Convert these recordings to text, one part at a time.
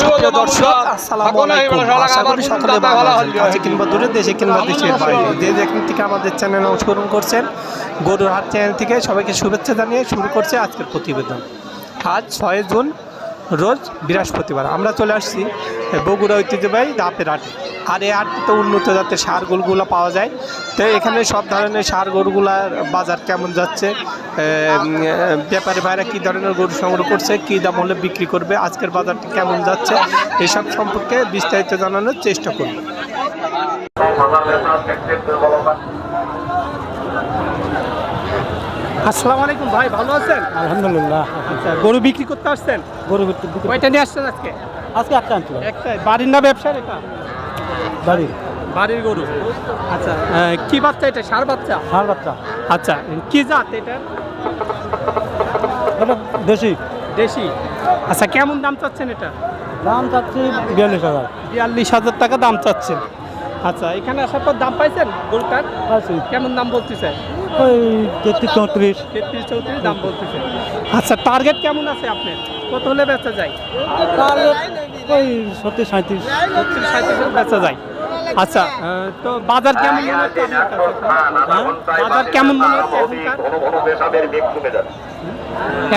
সুপ্রিয় দর্শক আসসালামু আলাইকুম আশা করি সকলে ভালো আছেন। কাছে কিংবা দূরে দেশে কিংবা দেশের বাইরে। যে যেখান থেকে আমাদের চ্যানেল অংশগ্রহণ করছেন গরুর হাট চ্যানেল থেকে সবাইকে শুভেচ্ছা জানিয়ে শুরু করছে আজকের প্রতিবেদন। আজ ছয় জুন রোজ বৃহস্পতিবার। আমরা চলে আসছি বগুড়া ঐতিহ্যবাহী দাপের হাটে আর এই হাটটিতে উন্নত জাতের সার গরুগুলো পাওয়া যায়। তো এখানে সব ধরনের সার গরুগুলার বাজার কেমন যাচ্ছে? ব্যাপারী ভাইরা কী ধরনের গরু সংগ্রহ করছে, কী দাম হলে বিক্রি করবে, আজকের বাজারটি কেমন যাচ্ছে? এসব সম্পর্কে বিস্তারিত জানানোর চেষ্টা করব। আসসালামু আলাইকুম ভাই ভালো আছেন? আলহামদুলিল্লাহ। আচ্ছা গরু বিক্রি করতে আসছেন? গরু বিক্রি কয়টা নিয়ে আসছেন আজকে? আজকে একটা আনছিল একটাই বাড়ির না ব্যবসার এটা? বাড়ির। বাড়ির গরু। আচ্ছা কি বাচ্চা এটা? সার বাচ্চা? ষাঁড় বাচ্চা। আচ্ছা কি জাত এটা? দেশি। দেশি। আচ্ছা কেমন দাম চাচ্ছেন এটা? দাম চাচ্ছি বিয়াল্লিশ হাজার। বিয়াল্লিশ হাজার টাকা দাম চাচ্ছেন। আচ্ছা এখানে আসার পর দাম পাইছেন গরুটার? কেমন দাম বলতেছে? ওই তেত্রিশ চৌত্রিশ? তেত্রিশ চৌত্রিশ দাম বলতেছে। আচ্ছা টার্গেট কেমন আছে আপনার? কত হলে বেচা যায়? ওই সত্তর সাঁত্রিশ ছত্রিশ সাঁত্রিশ বেচা যায়। আচ্ছা তো বাজার কেমন মনে হচ্ছে? হ্যাঁ? বাজার কেমন মনে হচ্ছে এখনকার?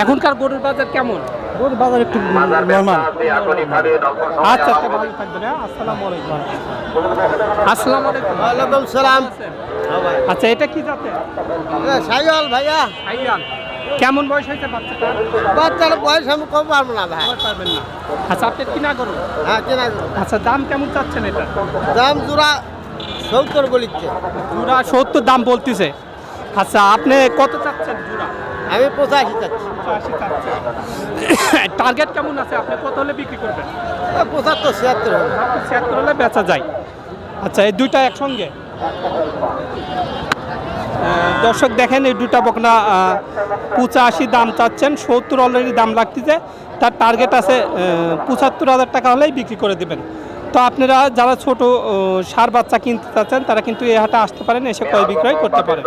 এখনকার গরুর বাজার কেমন? গরুর বাজার একটু নর্মাল আচ্ছা হ্যাঁ? আসসালামু আলাইকুম। আসসালামু আলাইকুম। ওয়ালাইকুম সালাম। আচ্ছা এটা কি জাতের? সাইল ভাইয়া। আইয়ান কেমন বয়স হয়েছে বাচ্চাটার? বাচ্চার বয়স আমি কম পারব না ভাই। পারবেন না। আচ্ছা আপনি কিনা করুন হ্যাঁ কেনা করব। আচ্ছা দাম কেমন চাচ্ছেন এটা? দাম জোড়া সত্তর বলিচ্ছে। জুড়া সত্তর দাম বলতেছে। আচ্ছা আপনি কত চাচ্ছেন জুড়া? আমি পঁচাশি চাচ্ছি। টার্গেট কেমন আছে? আপনি কত হলে বিক্রি করবেন? পঁচাত্তর ছিয়াত্তর ছিয়াত্তর হলে বেচা যায়। আচ্ছা এই দুইটা একসঙ্গে? দর্শক দেখেন এই দুটা বকনা পঁচাশি দাম চাচ্ছেন সত্তর অলরেডি দাম লাগতেছে। তার টার্গেট আছে পঁচাত্তর হাজার টাকা হলেই বিক্রি করে দেবেন। তো আপনারা যারা ছোট সার বাচ্চা কিনতে চাচ্ছেন তারা কিন্তু এ হাটে আসতে পারেন এসে ক্রয় বিক্রয় করতে পারেন।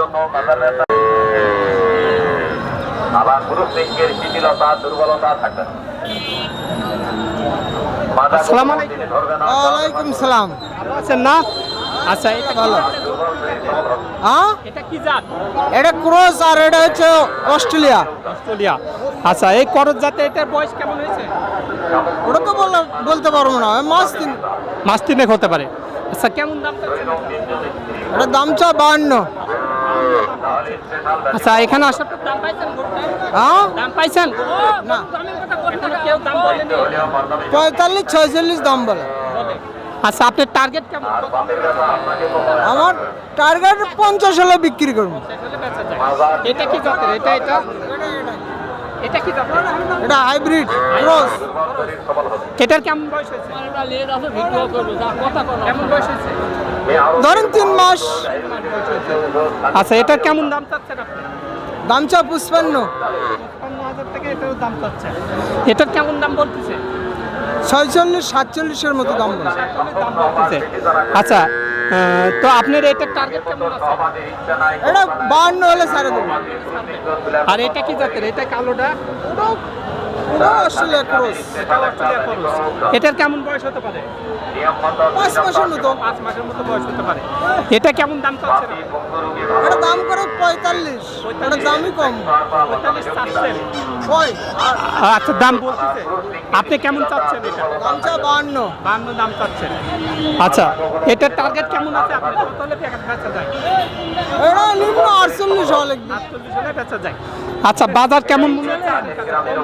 আসসালামু আলাইকুম। সালাম। আছেন না? আচ্ছা এটা ভালো। হ্যাঁ? এটা কি জাত? এটা ক্রস আর এটা হচ্ছে অস্ট্রেলিয়া। অস্ট্রেলিয়া। আচ্ছা এই করজ জাতে এটার বয়স কেমন হয়েছে? ওটা তো বললে বলতে পারব না মাস তিন মাস তিনেক হতে পারে। আচ্ছা কেমন দাম চাচ্ছেন? ওটা দাম চা বাহান্ন। আচ্ছা এখানে আসার পর দাম পাইছেন হ্যাঁ? দাম পাইছেন? না। কেউ দাম বলেনি? পঁয়তাল্লিশ ছয়চল্লিশ দাম বলে। আচ্ছা আপনার টার্গেট কেমন? আমার টার্গেট পঞ্চাশ হলে বিক্রি করব? এটা কি জাতের? এটা এটা? এটা কি জাতের? এটা হাইব্রিড ক্রস এটার কেমন বয়স হয়েছে? কেমন বয়স হয়েছে? ধরেন তিন মাস। আচ্ছা এটার কেমন দাম চাচ্ছেন আপনি? দাম চা পুষ্পান্ন হাজার টাকা এটারও দাম চাচ্ছেন। এটার কেমন দাম বলতেছে ছয়চল্লিশ সাতচল্লিশের মতো দাম বলছে। আচ্ছা আহ, তো আপনার এটা টার্গেট কেমন আছে? এটা বাহান্ন হলে সাড়ে দেবো। আর এটা কি জাতের? এটা কালোটা? Australia cross. খরচ এটার কেমন বয়স হতে পারে? পাঁচ মাসের মতো। পাঁচ মাসের মতো বয়স হতে পারে। এটা কেমন দাম? এটা দাম করে পঁয়তাল্লিশ। এটা দামই কম। পঁয়তাল্লিশ চাচ্ছেন। ছয়। আচ্ছা দাম বলতেছে। আপনি কেমন চাচ্ছেন এটা? দাম চা বাহান্ন। বান্ন দাম চাচ্ছেন। আচ্ছা। এটার টার্গেট কেমন আছে? আপনি কত হলে বেচা- বেচা যায়। এটা নিম্ন আটচল্লিশ হওয়া আটচল্লিশ হলে বেচা যায়। আচ্ছা বাজার কেমন মনে হচ্ছে?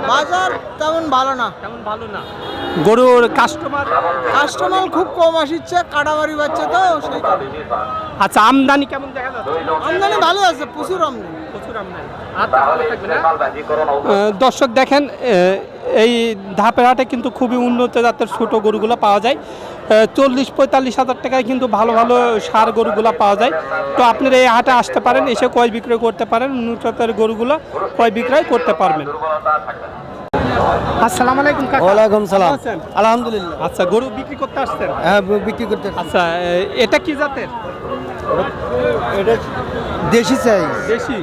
বাজার তেমন ভালো না। তেমন ভালো না। গরুর কাস্টমার কাস্টমার খুব কম আসিচ্ছে কাটামারি বাচ্চা তো সেই আচ্ছা আমদানি কেমন দেখা যাচ্ছে? আমদানি ভালো আছে প্রচুর আমদানি। প্রচুর আমদানি। দর্শক দেখেন এই ধাপের হাটে কিন্তু খুবই উন্নত জাতের ছোট গরুগুলো পাওয়া যায়। চল্লিশ পঁয়তাল্লিশ হাজার টাকায় কিন্তু ভালো ভালো সার গরুগুলো পাওয়া যায়। তো আপনারা এই হাটে আসতে পারেন এসে ক্রয় বিক্রয় করতে পারেন উন্নত জাতের গরুগুলো ক্রয় বিক্রয় করতে পারবেন। আসসালামু আলাইকুম কাকা। ওয়ালাইকুম সালাম। আলহামদুলিল্লাহ। আচ্ছা গরু বিক্রি করতে আসছেন? হ্যাঁ বিক্রি করতে আচ্ছা এটা কি জাতের? এটা দেশি চাই বেশি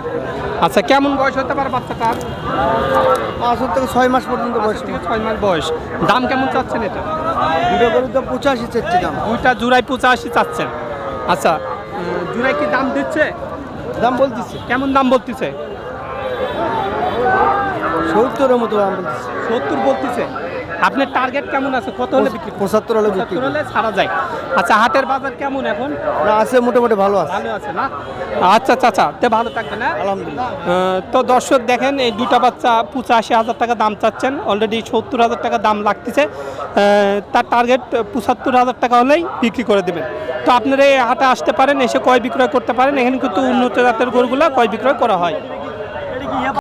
আচ্ছা কেমন বয়স হতে পারে বাচ্চাটার পাঁচ থেকে ছয় মাস পর্যন্ত বয়স থেকে ছয় মাস বয়স। দাম কেমন চাচ্ছেন এটা? দুটো গরু তো পঁচাশি চাচ্ছি দাম। দুইটা জুড়াই পঁচাশি চাচ্ছেন। আচ্ছা জুড়াই কি দাম দিচ্ছে? দাম বলতেছি। কেমন দাম বলতেছে? সত্তরের মতো দাম বলতেছি। সত্তর বলতেছে? আপনার টার্গেট কেমন আছে? কত হলে বিক্রি? পঁচাত্তর হলে বিক্রি হলে ছাড়া যায়। আচ্ছা হাটের বাজার কেমন এখন? না আছে মোটামুটি ভালো আছে। ভালো আছে না? আচ্ছা চাচা তে ভালো থাকবে না আলহামদুলিল্লাহ। তো দর্শক দেখেন এই দুটা বাচ্চা পঁচাশি হাজার টাকা দাম চাচ্ছেন। অলরেডি সত্তর হাজার টাকা দাম লাগতেছে। আহ, তার টার্গেট পঁচাত্তর হাজার টাকা হলেই বিক্রি করে দেবেন। তো আপনারা এই হাটে আসতে পারেন এসে কয় বিক্রয় করতে পারেন। এখানে কিন্তু উন্নত জাতের গরুগুলা কয় বিক্রয় করা হয়।